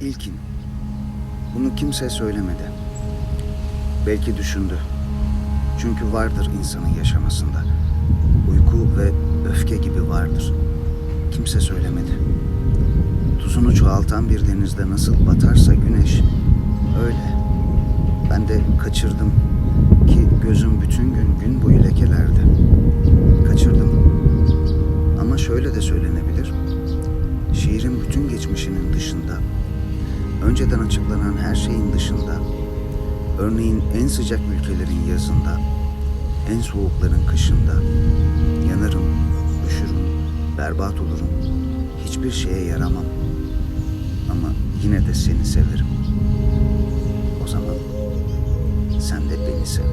İlkin. Bunu kimse söylemedi. Belki düşündü. Çünkü vardır insanın yaşamasında. Uyku ve öfke gibi vardır. Kimse söylemedi. Tuzunu çoğaltan bir denizde nasıl batarsa güneş, öyle. Ben de kaçırdım ki gözüm bütün gün gün boyu lekelerde. Kaçırdım. Ama şöyle de söylenebilir. Şiirin bütün geçmişinin dışında, önceden açıklanan her şeyin dışında, örneğin en sıcak ülkelerin yazında, en soğukların kışında, yanarım, üşürüm, berbat olurum, hiçbir şeye yaramam. Ama yine de seni severim. O zaman sen de beni sev.